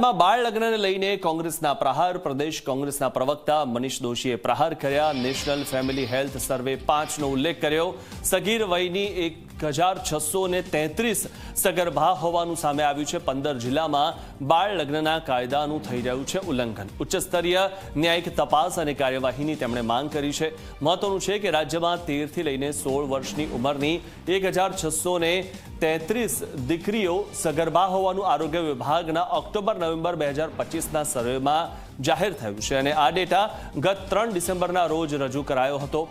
ગુજરાતમાં બાળ લગ્નને લઈને કોંગ્રેસના પ્રહાર, પ્રદેશ કોંગ્રેસના પ્રવક્તા મનીષ દોશીએ પ્રહાર કર્યા. નેશનલ ફેમિલી હેલ્થ સર્વે પાંચનો ઉલ્લેખ કર્યો. સગીર વયની એક હજાર છસો ને તેત્રીસ સગર્ભા હોવાનું સામે આવ્યું છે. પંદર જિલ્લામાં બાળ લગ્નના કાયદાનું થઈ રહ્યું છે ઉલ્લંઘન. ઉચ્ચસ્તરીય ન્યાયિક તપાસ અને કાર્યવાહીની તેમણે માંગ કરી છે. મહત્વનું છે કે રાજ્યમાં તેરથી લઈને સોળ વર્ષની ઉંમરની એક હજાર છસો ને તેત્રીસ દીકરીઓ સગર્ભા હોવાનું આરોગ્ય વિભાગના ઓક્ટોબર, નવેમ્બર બે હજાર પચીસના સર્વેમાં જાહેર થયું છે અને આ ડેટા ગત ત્રણ ડિસેમ્બરના રોજ રજૂ કરાયો હતો.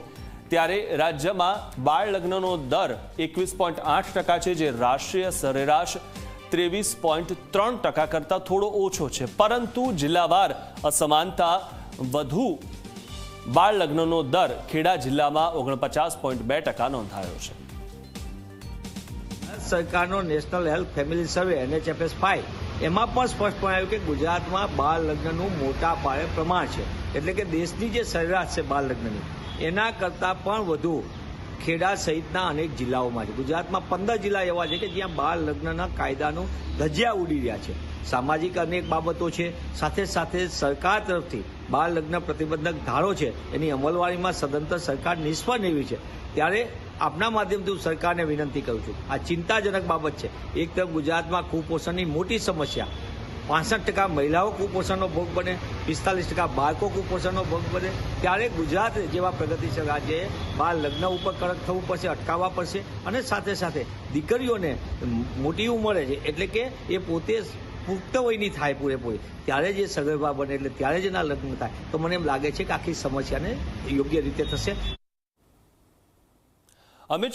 ત્યારે રાજ્યમાં બાળ લગ્નનો દર એકવીસ પોઈન્ટ આઠ ટકા છે, જે રાષ્ટ્રીય સરેરાશ ત્રેવીસ પોઈન્ટ ત્રણ ટકા કરતાં થોડો ઓછો છે. પરંતુ જિલ્લાવાર અસમાનતા વધુ બાળ લગ્નનો દર ખેડા જિલ્લામાં ઓગણપચાસ પોઈન્ટ બે ટકા નોંધાયો છે. સરકારનો national health family survey, NHFS five એમાં પણ સ્પષ્ટપણે આવ્યું કે ગુજરાતમાં બાળ લગ્નનું મોટા પાયે પ્રમાણ છે. એટલે કે દેશની જે સરેરાશ છે બાળ લગ્નની એના કરતાં પણ વધુ ખેડા સહિતના અનેક જિલ્લાઓમાં છે. ગુજરાતમાં પંદર જિલ્લા એવા છે કે જ્યાં બાળ લગ્નના કાયદાનું ધજિયા ઉડી રહ્યા છે. સામાજિક અનેક બાબતો છે. સાથે સાથે સરકાર તરફથી બાળ લગ્ન પ્રતિબંધક ધારો છે, એની અમલવારીમાં સદંતર સરકાર નિષ્ફળ નીવડી છે. ત્યારે આપના માધ્યમથી હું સરકારને વિનંતી કરું છું. આ ચિંતાજનક બાબત છે. એક તરફ ગુજરાતમાં કુપોષણની મોટી સમસ્યા. પાસઠ ટકા મહિલાઓ કુપોષણનો ભોગ બને, પિસ્તાલીસ ટકા બાળકો કુપોષણનો ભોગ બને. ત્યારે ગુજરાત જેવા પ્રગતિશીલ રાજ્યએ બાળ લગ્ન ઉપર કડક થવું પડશે, અટકાવવા પડશે અને સાથે સાથે દીકરીઓને મોટી ઉંમરે છે. એટલે કે એ પોતે પુખ્ત વયની થાય પૂરેપૂરી. ત્યારે જે સગર્ભા બને એટલે ત્યારે જ એના લગ્ન થાય. તો મને એમ લાગે છે કે આખી સમસ્યાને યોગ્ય રીતે થશે. અમિત